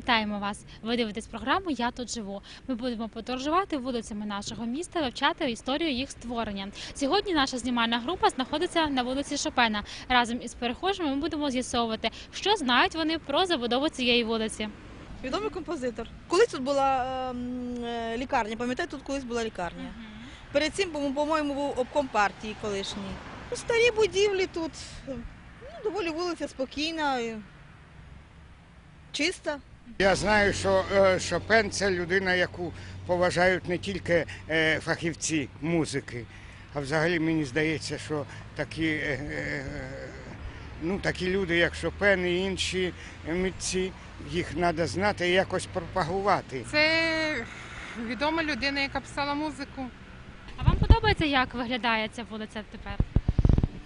Вітаємо вас! Ви дивитесь програму Я тут живу. Ми будемо подорожувати вулицями нашого міста, вивчати історію їх створення. Сьогодні наша знімальна група знаходиться на вулиці Шопена. Разом із перехожими ми будемо з'ясовувати, що знають вони про забудову цієї вулиці. Відомий композитор. Колись тут була ем, е, лікарня, пам'ятаєте, тут колись була лікарня. Перед цим, по- по-моєму, був обком партії колишній. Ну, старі будівлі тут. Ну, доволі вулиця спокійна, чиста. Я знаю, що е, Шопен це людина, яку поважають не тільки е, фахівці музики, а взагалі мені здається, що такі, е, ну, такі люди, як Шопен і інші митці, їх треба знати і якось пропагувати. Це відома людина, яка писала музику. А вам подобається, як виглядає ця вулиця тепер?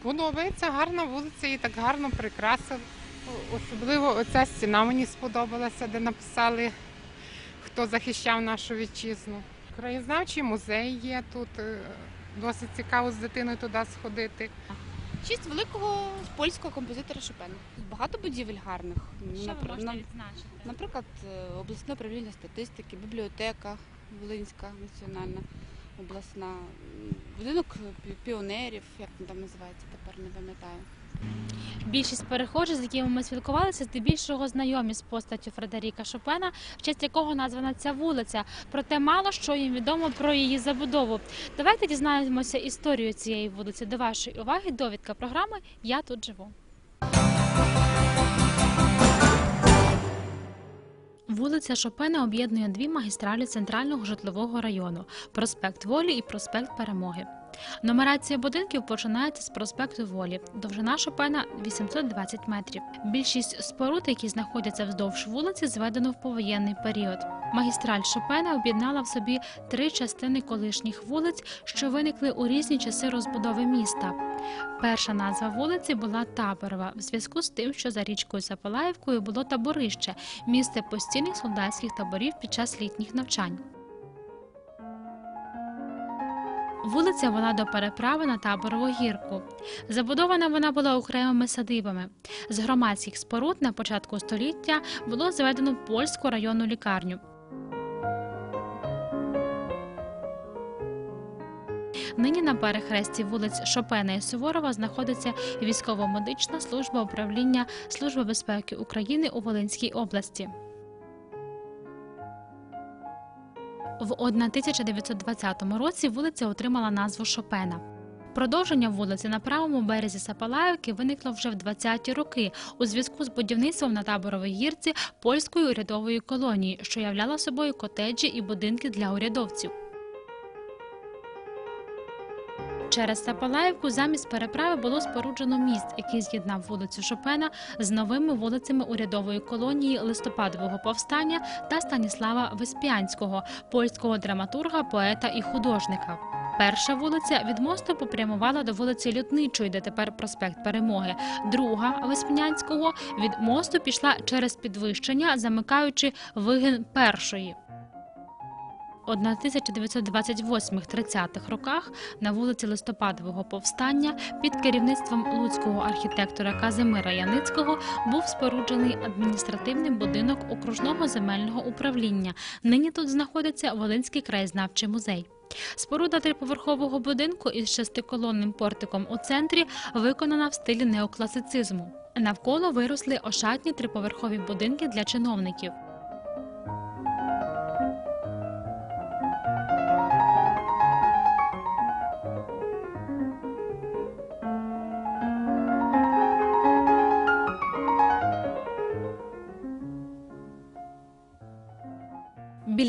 Подобається гарна вулиця і так гарно прикрасив. Особливо оця стіна мені сподобалася, де написали, хто захищав нашу вітчизну. Краєзнавчий музей є тут. е, Досить цікаво з дитиною туди сходити. Честь великого польського композитора Шопена. Багато будівель гарних. Що ви Напр- можете відзначити? Наприклад, е, обласне управління статистики, бібліотека Волинська національна обласна, будинок піонерів, як він там називається, тепер не пам'ятаю. Більшість перехожих, з якими ми спілкувалися, здебільшого знайомі з постаттю Фредеріка Шопена, в честь якого названа ця вулиця. Проте мало що їм відомо про її забудову. Давайте дізнаємося історію цієї вулиці. До вашої уваги довідка програми Я тут живу. Вулиця Шопена об'єднує дві магістралі центрального житлового району проспект Волі і проспект Перемоги. Нумерація будинків починається з проспекту Волі. Довжина Шопена 820 метрів. Більшість споруд, які знаходяться вздовж вулиці, зведено в повоєнний період. Магістраль Шопена об'єднала в собі три частини колишніх вулиць, що виникли у різні часи розбудови міста. Перша назва вулиці була Таборова, в зв'язку з тим, що за річкою Запалаївкою було таборище, місце постійних солдатських таборів під час літніх навчань. Вулиця вела до переправи на таборову гірку. Забудована вона була окремими садибами. З громадських споруд на початку століття було зведено польську районну лікарню. Нині на перехресті вулиць Шопена і Суворова знаходиться військово-медична служба управління Служби безпеки України у Волинській області. В 1920 році вулиця отримала назву Шопена. Продовження вулиці на правому березі Сапалаївки виникло вже в 20-ті роки у зв'язку з будівництвом на таборовій гірці польської урядової колонії, що являла собою котеджі і будинки для урядовців. Через Сапалаївку замість переправи було споруджено міст, який з'єднав вулицю Шопена з новими вулицями урядової колонії листопадового повстання та Станіслава Веспіанського, польського драматурга, поета і художника. Перша вулиця від мосту попрямувала до вулиці Лютничої, де тепер проспект Перемоги. Друга Веспінянського від мосту пішла через підвищення, замикаючи вигин першої. У 1928-30-х роках на вулиці Листопадового повстання під керівництвом луцького архітектора Казимира Яницького був споруджений адміністративний будинок окружного земельного управління. Нині тут знаходиться Волинський краєзнавчий музей. Споруда триповерхового будинку із шестиколонним портиком у центрі виконана в стилі неокласицизму. Навколо виросли ошатні триповерхові будинки для чиновників.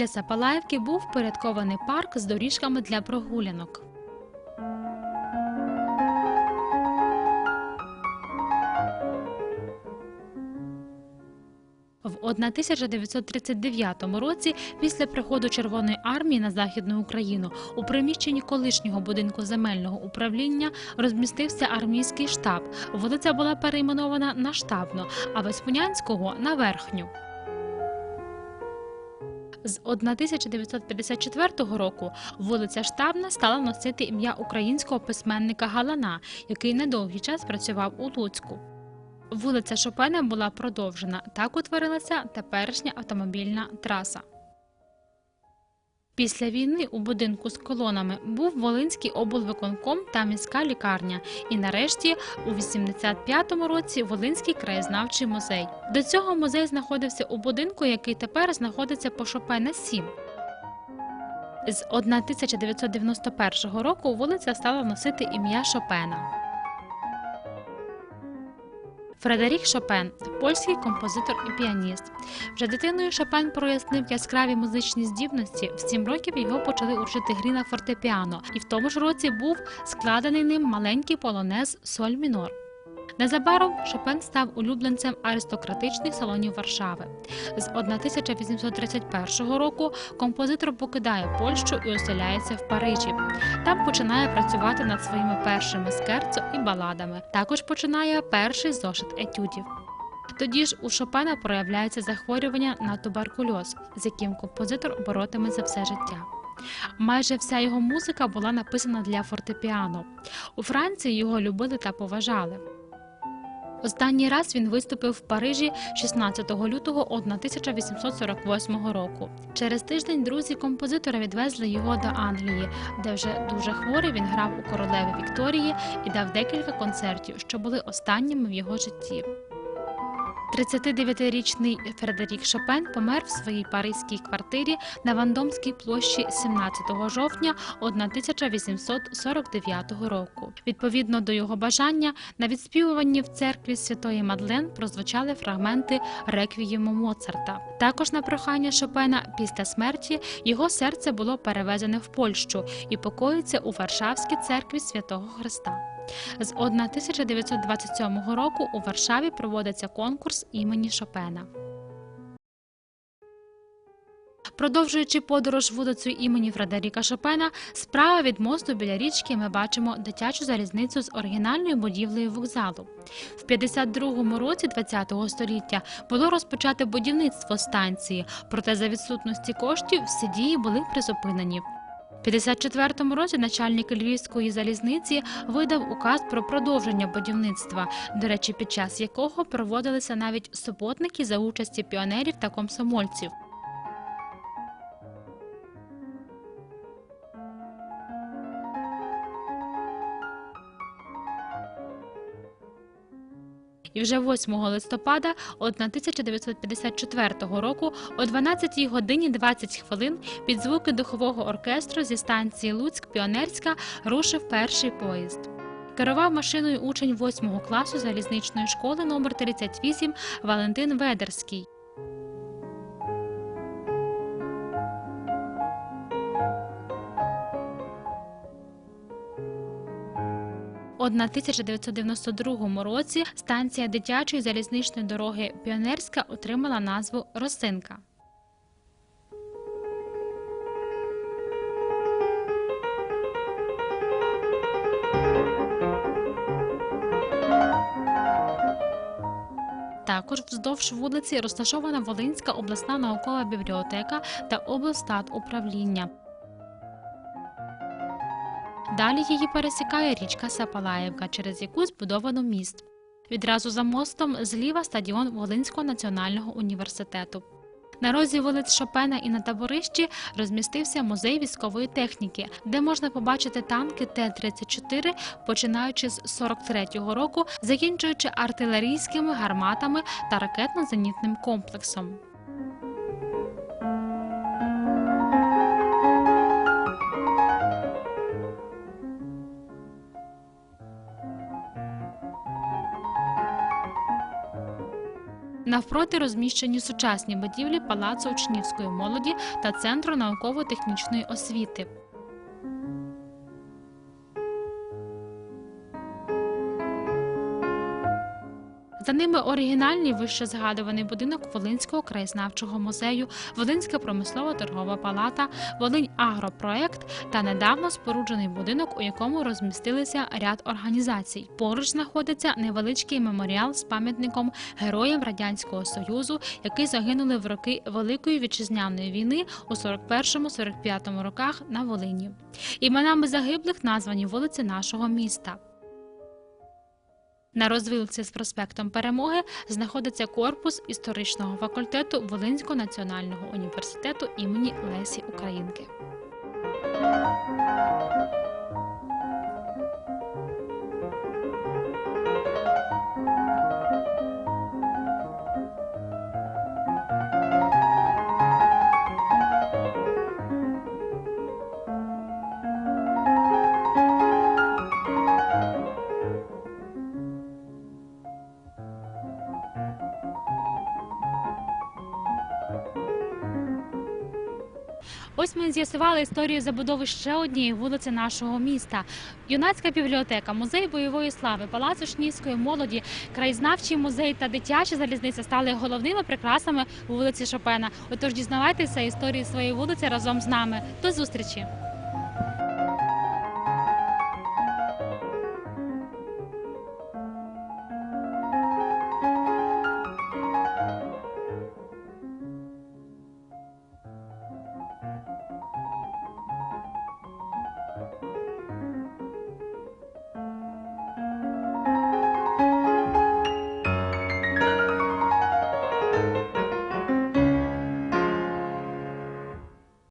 Біля Сапалаївки був впорядкований парк з доріжками для прогулянок. В 1939 році, після приходу Червоної армії на Західну Україну, у приміщенні колишнього будинку земельного управління розмістився армійський штаб. Вулиця була перейменована на штабну, а Веспунянського на верхню. З 1954 року вулиця Штабна стала носити ім'я українського письменника Галана, який недовгий час працював у Луцьку. Вулиця Шопена була продовжена. Так утворилася теперішня автомобільна траса. Після війни у будинку з колонами був Волинський облвиконком та міська лікарня. І нарешті у 85-му році Волинський краєзнавчий музей. До цього музей знаходився у будинку, який тепер знаходиться по Шопена 7. З 1991 року вулиця стала носити ім'я Шопена. Фредерік Шопен польський композитор і піаніст. Вже дитиною Шопен прояснив яскраві музичні здібності. В сім років його почали учити грі на фортепіано, і в тому ж році був складений ним маленький полонез соль мінор. Незабаром Шопен став улюбленцем аристократичних салонів Варшави. З 1831 року композитор покидає Польщу і оселяється в Парижі. Там починає працювати над своїми першими скерцо і баладами. Також починає перший зошит етюдів. Тоді ж у Шопена проявляється захворювання на туберкульоз, з яким композитор боротиметься все життя. Майже вся його музика була написана для фортепіано. У Франції його любили та поважали. Останній раз він виступив в Парижі 16 лютого 1848 року. Через тиждень друзі композитора відвезли його до Англії, де вже дуже хворий він грав у королеви Вікторії і дав декілька концертів, що були останніми в його житті. 39-річний Фредерік Шопен помер в своїй паризькій квартирі на Вандомській площі 17 жовтня 1849 року. Відповідно до його бажання, на відспівуванні в церкві Святої Мадлен прозвучали фрагменти реквієму Моцарта. Також на прохання Шопена після смерті його серце було перевезене в Польщу і покоїться у Варшавській церкві Святого Христа. З 1927 року у Варшаві проводиться конкурс імені Шопена. Продовжуючи подорож вулицею імені Фредеріка Шопена, справа від мосту біля річки ми бачимо дитячу залізницю з оригінальною будівлею вокзалу. В 52-му році ХХ століття було розпочате будівництво станції, проте за відсутності коштів всі дії були призупинені. В 54-му році начальник Львівської залізниці видав указ про продовження будівництва, до речі, під час якого проводилися навіть суботники за участі піонерів та комсомольців. І вже 8 листопада 1954 року о 12 годині 20 хвилин під звуки духового оркестру зі станції Луцьк Піонерська рушив перший поїзд. Керував машиною учень 8 класу залізничної школи номер 38 Валентин Ведерський. 1992 році станція дитячої залізничної дороги Піонерська отримала назву Росинка. Також вздовж вулиці розташована Волинська обласна наукова бібліотека та облстат управління. Далі її пересікає річка Сапалаєвка, через яку збудовано міст. Відразу за мостом зліва стадіон Волинського національного університету. На розі вулиць Шопена і на таборищі розмістився музей військової техніки, де можна побачити танки Т-34, починаючи з 43-го року, закінчуючи артилерійськими гарматами та ракетно-зенітним комплексом. Навпроти розміщені сучасні будівлі Палацу учнівської молоді та Центру науково-технічної освіти. За ними оригінальний вище згадуваний будинок Волинського краєзнавчого музею, Волинська промислово-торгова палата, Волинь Агропроект та недавно споруджений будинок, у якому розмістилися ряд організацій. Поруч знаходиться невеличкий меморіал з пам'ятником героям Радянського Союзу, які загинули в роки Великої вітчизняної війни у 41-45 роках на Волині. Іменами загиблих названі вулиці нашого міста. На розвилці з проспектом Перемоги знаходиться корпус історичного факультету Волинського національного університету імені Лесі Українки. Ми з'ясували історію забудови ще однієї вулиці нашого міста. Юнацька бібліотека, музей бойової слави, палац учнівської молоді, краєзнавчий музей та дитяча залізниця стали головними прикрасами вулиці Шопена. Отож дізнавайтеся історії своєї вулиці разом з нами. До зустрічі!